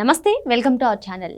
నమస్తే welcome to our channel.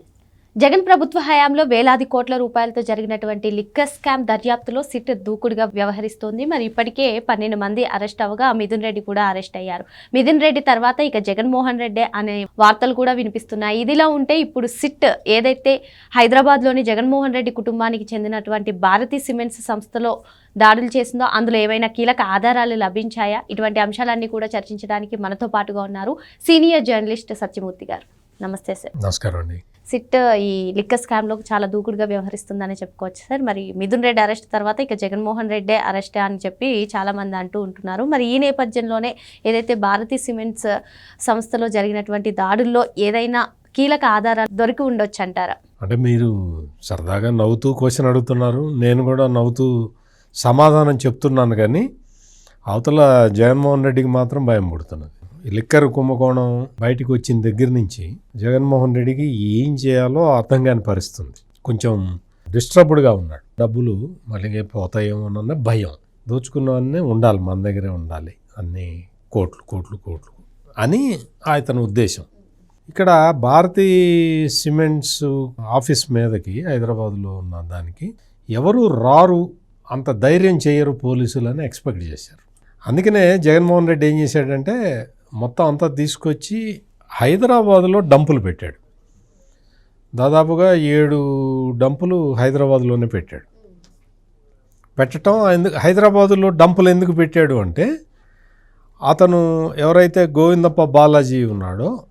Jagan ప్రభుత్వ హయాంలో వేలాది కోట్ల రూపాయలతో జరిగినటువంటి లిక్కర్ స్కామ్ దర్యాప్తులో సిట్ దూకుడుగా వ్యవహరిస్తోంది. మరి ఇప్పటికే పన్నెండు మంది అరెస్ట్ అవగా మిథున్ రెడ్డి కూడా అరెస్ట్ అయ్యారు. మిథున్ రెడ్డి తర్వాత ఇక జగన్మోహన్ రెడ్డి అనే వార్తలు కూడా వినిపిస్తున్నాయి. ఇదిలా ఉంటే ఇప్పుడు సిట్ ఏదైతే హైదరాబాద్లోని జగన్మోహన్ రెడ్డి కుటుంబానికి చెందినటువంటి భారతీ సిమెంట్స్ సంస్థలో దాడులు చేసిందో అందులో ఏవైనా కీలక ఆధారాలు లభించాయా? ఇటువంటి అంశాలన్నీ కూడా చర్చించడానికి మనతో పాటుగా ఉన్నారు సీనియర్ జర్నలిస్ట్ సత్యమూర్తి గారు. నమస్తే సార్. నమస్కారం అండి. సిట్ ఈ లిక్కర్ స్కామ్లో చాలా దూకుడుగా వ్యవహరిస్తుందని చెప్పుకోవచ్చు సార్. మరి మిథున్ రెడ్డి అరెస్ట్ తర్వాత ఇక జగన్మోహన్ రెడ్డే అరెస్ట్ అని చెప్పి చాలా మంది అంటూ ఉంటున్నారు. మరి ఈ నేపథ్యంలోనే ఏదైతే భారతీ సిమెంట్స్ సంస్థలో జరిగినటువంటి దాడుల్లో ఏదైనా కీలక ఆధారాలు దొరికి ఉండొచ్చు అంటారా? అంటే మీరు సరదాగా నవ్వుతూ క్వశ్చన్ అడుగుతున్నారు. నేను కూడా నవ్వుతూ సమాధానం చెప్తున్నాను కానీ అవతల జగన్మోహన్ రెడ్డికి మాత్రం భయం పుడుతున్నది. లిక్కర్ కుంభకోణం బయటికి వచ్చిన దగ్గర నుంచి జగన్మోహన్ రెడ్డికి ఏం చేయాలో అర్థం కాని పరిస్థితుంది. కొంచెం డిస్టర్బ్డ్గా ఉన్నాడు. డబ్బులు మళ్ళీ పోతాయేమోనన్న భయం. దోచుకున్నవన్నీ ఉండాలి మన దగ్గరే ఉండాలి అన్ని కోట్లు కోట్లు కోట్లు అని అతని ఉద్దేశం. ఇక్కడ భారతీ సిమెంట్స్ ఆఫీస్ మీదకి హైదరాబాద్లో ఉన్న దానికి ఎవరు రారు అంత ధైర్యం చేయరు పోలీసులు అని ఎక్స్పెక్ట్ చేశారు. అందుకనే జగన్మోహన్ రెడ్డి ఏం చేశాడంటే మొత్తం అంతా తీసుకొచ్చి హైదరాబాద్లో డంపులు పెట్టాడు. దాదాపుగా ఏడు డంపులు హైదరాబాద్లోనే పెట్టాడు. పెట్టడం ఎందుకు హైదరాబాదులో డంపులు ఎందుకు పెట్టాడు అంటే అతను ఎవరైతే గోవిందప్ప బాలాజీ ఉన్నాడో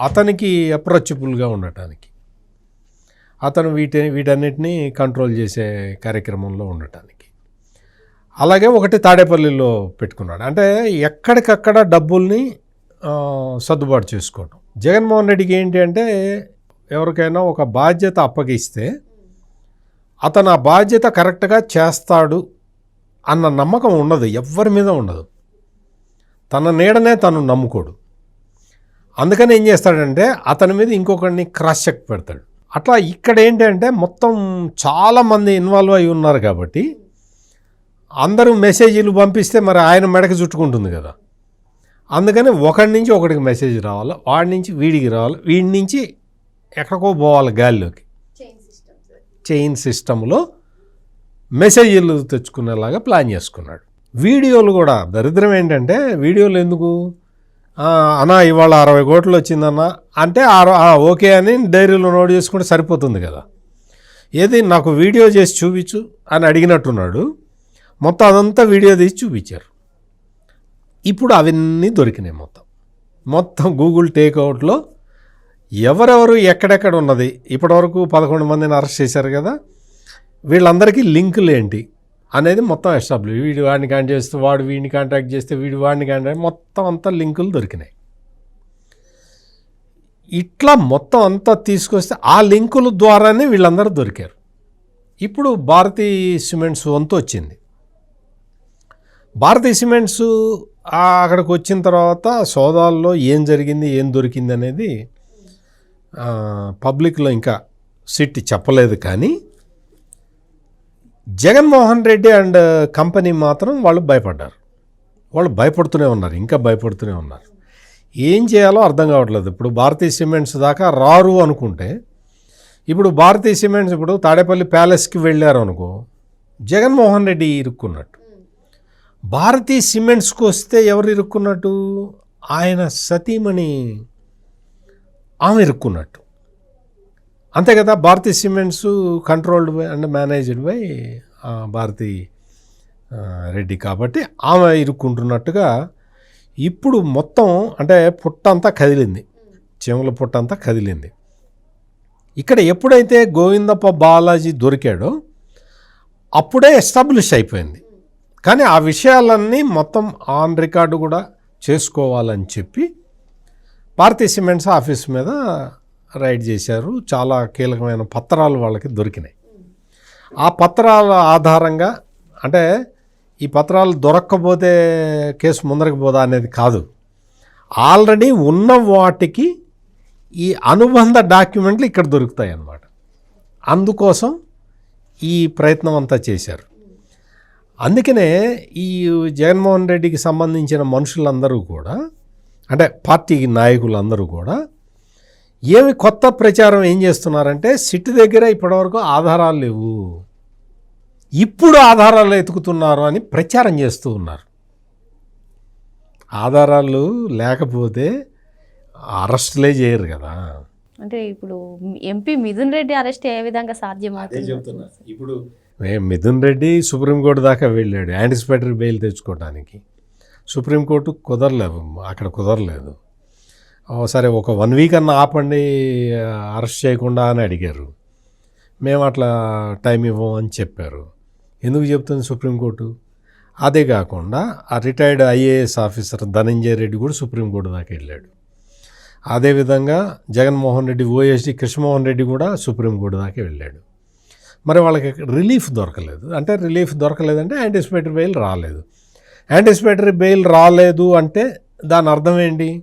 అతనికి అప్రోచబుల్గా ఉండటానికి. అతను వీటి వీటన్నిటిని కంట్రోల్ చేసే కార్యక్రమంలో ఉండటానికి. అలాగే ఒకటి తాడేపల్లిలో పెట్టుకున్నాడు. అంటే ఎక్కడికక్కడ డబ్బుల్ని సర్దుబాటు చేసుకోవడం జగన్మోహన్ రెడ్డికి ఏంటి అంటే ఎవరికైనా ఒక బాధ్యత అప్పగిస్తే అతను ఆ బాధ్యత కరెక్ట్గా చేస్తాడు అన్న నమ్మకం ఉండదు ఎవ్వరి మీద ఉండదు. తన నీడనే తను నమ్ముకోడు. అందుకని ఏం చేస్తాడంటే అతని మీద ఇంకొకరిని క్రాస్ చెక్ పెడతాడు. అట్లా ఇక్కడ ఏంటంటే మొత్తం చాలామంది ఇన్వాల్వ్ అయి ఉన్నారు కాబట్టి అందరూ మెసేజీలు పంపిస్తే మరి ఆయన మెడకి చుట్టుకుంటుంది కదా. అందుకని ఒకడి నుంచి ఒకడికి మెసేజ్ రావాలి వాడి నుంచి వీడికి రావాలి వీడి నుంచి ఎక్కడికో పోవాలి గాలిలోకి. చైన్ సిస్టంలో మెసేజీలు తెచ్చుకునేలాగా ప్లాన్ చేసుకున్నాడు. వీడియోలు కూడా దరిద్రం ఏంటంటే వీడియోలు ఎందుకు? అన్నా ఇవాళ అరవై కోట్లు వచ్చిందన్న అంటే ఓకే అని డైరీలో నోట్ చేసుకుంటే సరిపోతుంది కదా. ఏది నాకు వీడియో చేసి చూపించు అని అడిగినట్టున్నాడు. మొత్తం అదంతా వీడియో తీసి చూపించారు. ఇప్పుడు అవన్నీ దొరికినాయి మొత్తం. మొత్తం గూగుల్ టేక్అవుట్లో ఎవరెవరు ఎక్కడెక్కడ ఉన్నది? ఇప్పటివరకు పదకొండు మందిని అరెస్ట్ చేశారు కదా. వీళ్ళందరికీ లింకులు ఏంటి అనేది మొత్తం ఎస్టాబ్లిష్ వీడు వాడిని కాంటాక్ట్ చేస్తే వాడు వీడిని కాంటాక్ట్ చేస్తే వీడు వాడిని కాంటాక్ట్ మొత్తం అంతా లింకులు దొరికినాయి. ఇట్లా మొత్తం అంతా తీసుకొస్తే ఆ లింకుల ద్వారానే వీళ్ళందరూ దొరికారు. ఇప్పుడు భారతీ సిమెంట్స్ వంతు వచ్చింది. భారతీ సిమెంట్స్ అక్కడికి వచ్చిన తర్వాత సోదాల్లో ఏం జరిగింది ఏం దొరికింది అనేది పబ్లిక్లో ఇంకా సిట్ చెప్పలేదు కానీ జగన్మోహన్ రెడ్డి అండ్ కంపెనీ మాత్రం వాళ్ళు భయపడ్డారు. వాళ్ళు భయపడుతూనే ఉన్నారు ఇంకా భయపడుతూనే ఉన్నారు. ఏం చేయాలో అర్థం కావట్లేదు. ఇప్పుడు భారతీయ సిమెంట్స్ దాకా రారు అనుకుంటే ఇప్పుడు భారతీయ సిమెంట్స్ ఇప్పుడు తాడేపల్లి ప్యాలెస్కి వెళ్ళారు అనుకో జగన్మోహన్ రెడ్డి ఇరుక్కున్నట్టు భారతీ సిమెంట్స్కి వస్తే ఎవరు ఇరుక్కున్నట్టు? ఆయన సతీమణి ఆమె ఇరుక్కున్నట్టు. అంతే కదా Bharathi cements controlled by and managed by Bharathi Reddy కాబట్టి ఆమె ఇరుక్కుంటున్నట్టుగా ఇప్పుడు మొత్తం అంటే పుట్టంతా కదిలింది. చెవుల పుట్టంతా కదిలింది. ఇక్కడ ఎప్పుడైతే గోవిందప్ప బాలాజీ దొరికాడో అప్పుడే ఎస్టాబ్లిష్ అయిపోయింది. కానీ ఆ విషయాలన్నీ మొత్తం ఆన్ రికార్డు కూడా చేసుకోవాలని చెప్పి భారతీయ సిమెంట్స్ ఆఫీస్ మీద రైడ్ చేశారు. చాలా కీలకమైన పత్రాలు వాళ్ళకి దొరికినాయి. ఆ పత్రాల ఆధారంగా అంటే ఈ పత్రాలు దొరక్కపోతే కేసు ముందరకు పోదా అనేది కాదు. ఆల్రెడీ ఉన్న వాటికి ఈ అనుబంధ డాక్యుమెంట్లు ఇక్కడ దొరుకుతాయి అన్నమాట అందుకోసం ఈ ప్రయత్నం అంతా చేశారు. అందుకనే ఈ జగన్మోహన్ రెడ్డికి సంబంధించిన మనుషులందరూ కూడా అంటే పార్టీ నాయకులందరూ కూడా ఏమి కొత్త ప్రచారం ఏం చేస్తున్నారంటే సిట్ దగ్గర ఇప్పటివరకు ఆధారాలు లేవు. ఇప్పుడు ఆధారాలు ఎతుకుతున్నారు అని ప్రచారం చేస్తూ ఉన్నారు. ఆధారాలు లేకపోతే అరెస్టులే చేయరు కదా. అంటే ఇప్పుడు ఎంపీ మిథున్ రెడ్డి అరెస్ట్ ఏ విధంగా సాధ్యమవుతుంది? ఇప్పుడు మిథున్ రెడ్డి సుప్రీంకోర్టు దాకా వెళ్ళాడు. యాంటిసిపేటరీ బెయిల్ తెచ్చుకోవడానికి సుప్రీంకోర్టు కుదరలేదు. అక్కడ కుదరలేదు. సరే ఒక వన్ వీక్ అన్న ఆపండి అరెస్ట్ చేయకుండా అని అడిగారు. మేము అట్లా టైం ఇవ్వం అని చెప్పారు. ఎందుకు చెప్తుంది సుప్రీంకోర్టు? అదే కాకుండా ఆ retired IAS officer Dhananjaya Reddy కూడా సుప్రీంకోర్టు దాకా వెళ్ళాడు. అదేవిధంగా జగన్మోహన్ రెడ్డి ఓఎస్డి కృష్ణమోహన్ రెడ్డి కూడా సుప్రీంకోర్టు దాకా వెళ్ళాడు. మరి వాళ్ళకి రిలీఫ్ దొరకలేదు. అంటే రిలీఫ్ దొరకలేదంటే యాంటిసిపేటరీ బెయిల్ రాలేదు. యాంటిసిపేటరీ బెయిల్ రాలేదు అంటే దాని అర్థం ఏంటి?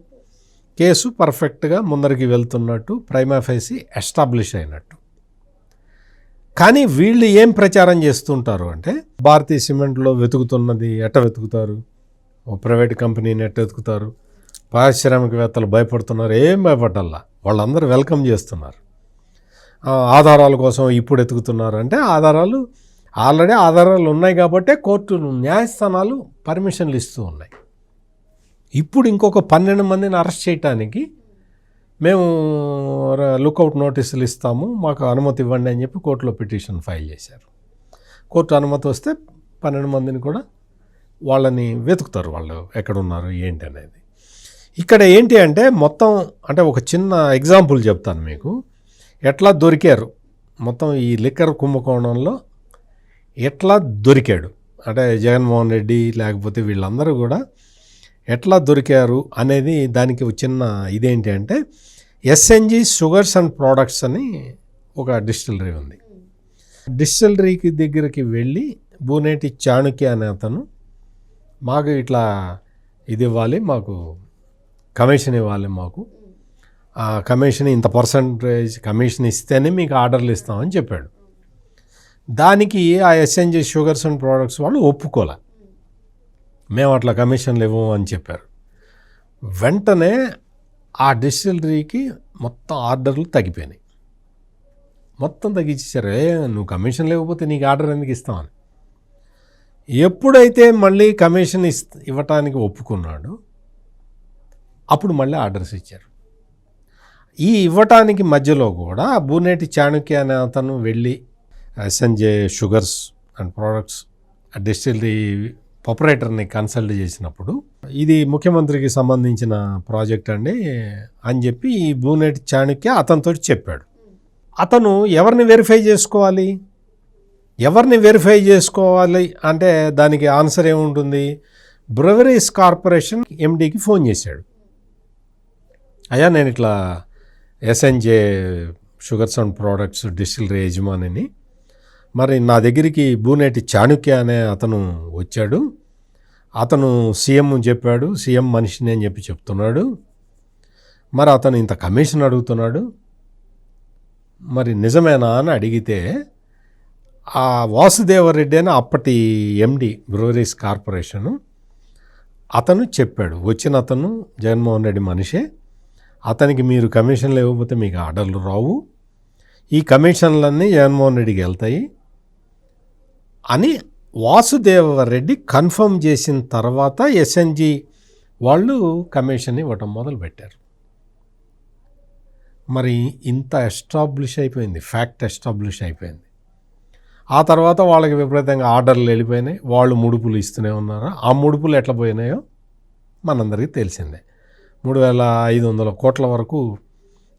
కేసు పర్ఫెక్ట్గా ముందరికి వెళ్తున్నట్టు ప్రైమాఫేసి ఎస్టాబ్లిష్ అయినట్టు. కానీ వీళ్ళు ఏం ప్రచారం చేస్తుంటారు అంటే భారతీయ సిమెంట్లో వెతుకుతున్నది ఎట్ట వెతుకుతారు? ఓ ప్రైవేట్ కంపెనీని ఎట్ట వెతుకుతారు? పారిశ్రామికవేత్తలు భయపడుతున్నారు ఏం భయపడాలా వాళ్ళందరూ వెల్కమ్ చేస్తున్నారు. ఆధారాల కోసం ఇప్పుడు ఎతుకుతున్నారు అంటే ఆధారాలు ఆల్రెడీ ఆధారాలు ఉన్నాయి కాబట్టే కోర్టులు న్యాయస్థానాలు పర్మిషన్లు ఇస్తూ ఉన్నాయి. ఇప్పుడు ఇంకొక పన్నెండు మందిని అరెస్ట్ చేయటానికి మేము లుకౌట్ నోటీసులు ఇస్తాము మాకు అనుమతి ఇవ్వండి అని చెప్పి కోర్టులో పిటిషన్ ఫైల్ చేశారు. కోర్టు అనుమతి వస్తే పన్నెండు మందిని కూడా వాళ్ళని వెతుకుతారు వాళ్ళు ఎక్కడున్నారు ఏంటి అనేది. ఇక్కడ ఏంటి అంటే మొత్తం అంటే ఒక చిన్న ఎగ్జాంపుల్ చెప్తాను మీకు. ఎట్లా దొరికారు? మొత్తం ఈ లిక్కర్ కుంభకోణంలో ఎట్లా దొరికాడు? అంటే జగన్మోహన్ రెడ్డి లేకపోతే వీళ్ళందరూ కూడా ఎట్లా దొరికారు అనేది దానికి చిన్న ఇదేంటి అంటే ఎస్ఎన్జి షుగర్స్ అండ్ ప్రోడక్ట్స్ అని ఒక డిస్టిలరీ ఉంది. డిస్టిలరీకి దగ్గరికి వెళ్ళి బూనేటి చాణుక్య అనే అతను మాకు ఇట్లా ఇది ఇవ్వాలి మాకు కమిషన్ ఇవ్వాలి మాకు. కమిషన్ ఇంత పర్సంటేజ్ కమిషన్ ఇస్తేనే మీకు ఆర్డర్లు ఇస్తామని చెప్పాడు. దానికి ఆ ఎస్ఎన్జి షుగర్స్ అండ్ ప్రోడక్ట్స్ వాళ్ళు ఒప్పుకోలే. మేము అట్లా కమిషన్లు ఇవ్వము అని చెప్పారు. వెంటనే ఆ డిస్టిలరీకి మొత్తం ఆర్డర్లు తగ్గిపోయినాయి. మొత్తం తగ్గించేశారు. ఏ నువ్వు కమిషన్ లేకపోతే నీకు ఆర్డర్ ఎందుకు ఇస్తామని. ఎప్పుడైతే మళ్ళీ కమిషన్ ఇస్ ఇవ్వటానికి ఒప్పుకున్నాడు అప్పుడు మళ్ళీ ఆర్డర్స్ ఇచ్చారు. ఈ ఇవ్వటానికి మధ్యలో కూడా బూనేటి చాణుక్య అనే అతను వెళ్ళి SNJ sugars and products distillery ఆపరేటర్ని కన్సల్ట్ చేసినప్పుడు ఇది ముఖ్యమంత్రికి సంబంధించిన ప్రాజెక్ట్ అండి అని చెప్పి ఈ బూనేటి చాణుక్య అతనితో చెప్పాడు. అతను ఎవరిని వెరిఫై చేసుకోవాలి? ఎవరిని వెరిఫై చేసుకోవాలి అంటే దానికి ఆన్సర్ ఏముంటుంది? బ్రవరీస్ కార్పొరేషన్ ఎండీకి ఫోన్ చేశాడు. అయ్యా నేను ఇట్లా SNJ sugars and products distillery యజమానిని. మరి నా దగ్గరికి బూనేటి చాణుక్య అనే అతను వచ్చాడు. అతను సీఎం చెప్పాడు. సీఎం మనిషిని అని చెప్పి చెప్తున్నాడు. మరి అతను ఇంత కమిషన్ అడుగుతున్నాడు. మరి నిజమేనా అని అడిగితే ఆ వాసుదేవరెడ్డి అని అప్పటి ఎండి బ్రూవరీస్ కార్పొరేషను అతను చెప్పాడు. వచ్చిన అతను జగన్మోహన్ రెడ్డి మనిషే. అతనికి మీరు కమిషన్లు ఇవ్వకపోతే మీకు ఆర్డర్లు రావు. ఈ కమిషన్లన్నీ జగన్మోహన్ రెడ్డికి వెళ్తాయి అని వాసుదేవరెడ్డి కన్ఫర్మ్ చేసిన తర్వాత ఎస్ఎన్జి వాళ్ళు కమిషన్ ఇవ్వటం మొదలుపెట్టారు. మరి ఇంత ఎస్టాబ్లిష్ అయిపోయింది ఫ్యాక్ట్ ఎస్టాబ్లిష్ అయిపోయింది. ఆ తర్వాత వాళ్ళకి విపరీతంగా ఆర్డర్లు వెళ్ళిపోయినాయి. వాళ్ళు ముడుపులు ఇస్తూనే ఉన్నారు? ఆ ముడుపులు ఎట్లా పోయినాయో మనందరికీ తెలిసిందే. మూడు వేల ఐదు వందల కోట్ల వరకు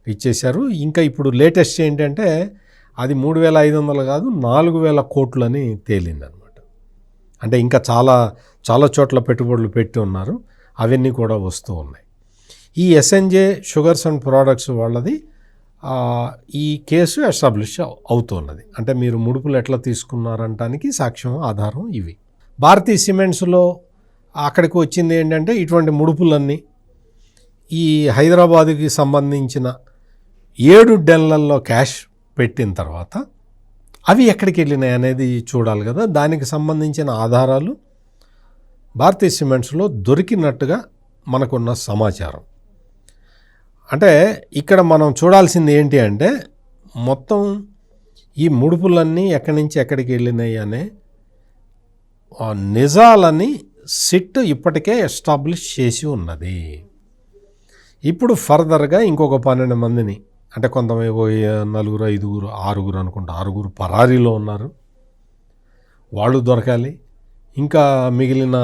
ఇచ్చేశారు. ఇంకా ఇప్పుడు లేటెస్ట్ ఏంటంటే అది మూడు వేల ఐదు వందలు కాదు నాలుగు వేల కోట్లు అని తేలిందనమాట. అంటే ఇంకా చాలా చాలా చోట్ల పెట్టుబడులు పెట్టి ఉన్నారు. అవన్నీ కూడా వస్తూ ఉన్నాయి. ఈ ఎస్ఎన్జే షుగర్స్ అండ్ ప్రోడక్ట్స్ వాళ్ళది ఈ కేసు ఎస్టాబ్లిష్ అవుతున్నది. అంటే మీరు ముడుపులు ఎట్లా తీసుకున్నారంటానికి సాక్ష్యం ఆధారం ఇవి. భారతీయ సిమెంట్స్లో అక్కడికి వచ్చింది ఏంటంటే ఇటువంటి ముడుపులన్నీ ఈ హైదరాబాదుకి సంబంధించిన ఏడు డెన్లల్లో క్యాష్ పెట్టిన తర్వాత అవి ఎక్కడికి వెళ్ళినాయి అనేది చూడాలి కదా. దానికి సంబంధించిన ఆధారాలు భారతీయ సిమెంట్స్లో దొరికినట్టుగా మనకున్న సమాచారం. అంటే ఇక్కడ మనం చూడాల్సింది ఏంటి అంటే మొత్తం ఈ ముడుపులన్నీ ఎక్కడి నుంచి ఎక్కడికి వెళ్ళినాయి అనే నిజాలని సిట్ ఇప్పటికే ఎస్టాబ్లిష్ చేసి ఉన్నది. ఇప్పుడు ఫర్దర్గా ఇంకొక పన్నెండు మందిని అంటే కొంతమంది నలుగురు ఐదుగురు ఆరుగురు అనుకుంటా ఆరుగురు పరారీలో ఉన్నారు. వాళ్ళు దొరకాలి. ఇంకా మిగిలిన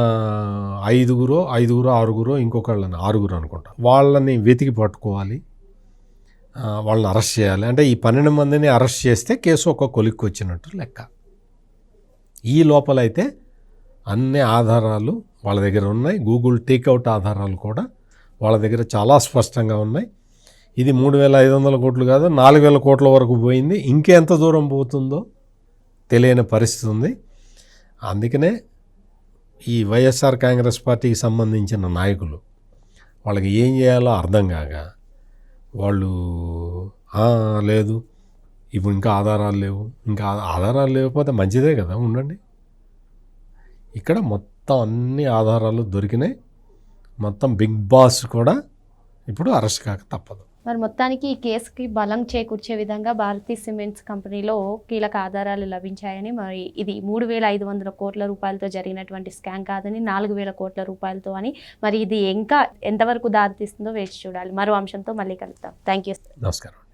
ఐదుగురు ఐదుగురు ఆరుగురు ఇంకొకళ్ళని ఆరుగురు అనుకుంటా వాళ్ళని వెతికి పట్టుకోవాలి. వాళ్ళని అరెస్ట్ చేయాలి. అంటే ఈ పన్నెండు మందిని అరెస్ట్ చేస్తే కేసు ఒక కొలిక్కి వచ్చినట్టు లెక్క. ఈ లోపలైతే అన్ని ఆధారాలు వాళ్ళ దగ్గర ఉన్నాయి. గూగుల్ టేక్అవుట్ ఆధారాలు కూడా వాళ్ళ దగ్గర చాలా స్పష్టంగా ఉన్నాయి. ఇది మూడు వేల ఐదు వందల కోట్లు కాదు నాలుగు వేల కోట్ల వరకు పోయింది. ఇంకెంత దూరం పోతుందో తెలియని పరిస్థితి ఉంది. అందుకనే ఈ వైఎస్ఆర్ కాంగ్రెస్ పార్టీకి సంబంధించిన నాయకులు వాళ్ళకి ఏం చేయాలో అర్థం కాక వాళ్ళు లేదు ఇప్పుడు ఇంకా ఆధారాలు లేవు. ఇంకా ఆధారాలు లేకపోతే మంచిదే కదా ఉండండి. ఇక్కడ మొత్తం అన్ని ఆధారాలు దొరికినాయి. మొత్తం బిగ్ బాస్ కూడా ఇప్పుడు అరెస్ట్ కాక తప్పదు. మరి మొత్తానికి ఈ కేసుకి బలం చేకూర్చే విధంగా భారతీ సిమెంట్స్ కంపెనీలో కీలక ఆధారాలు లభించాయని మరి ఇది మూడు వేల ఐదు వందల కోట్ల రూపాయలతో జరిగినటువంటి స్కామ్ కాదని నాలుగు వేల కోట్ల రూపాయలతో అని మరి ఇది ఇంకా ఎంతవరకు దారితీస్తుందో వేచి చూడాలి. మరో అంశంతో మళ్ళీ కలుద్దాం. థ్యాంక్ యూ నమస్కారం.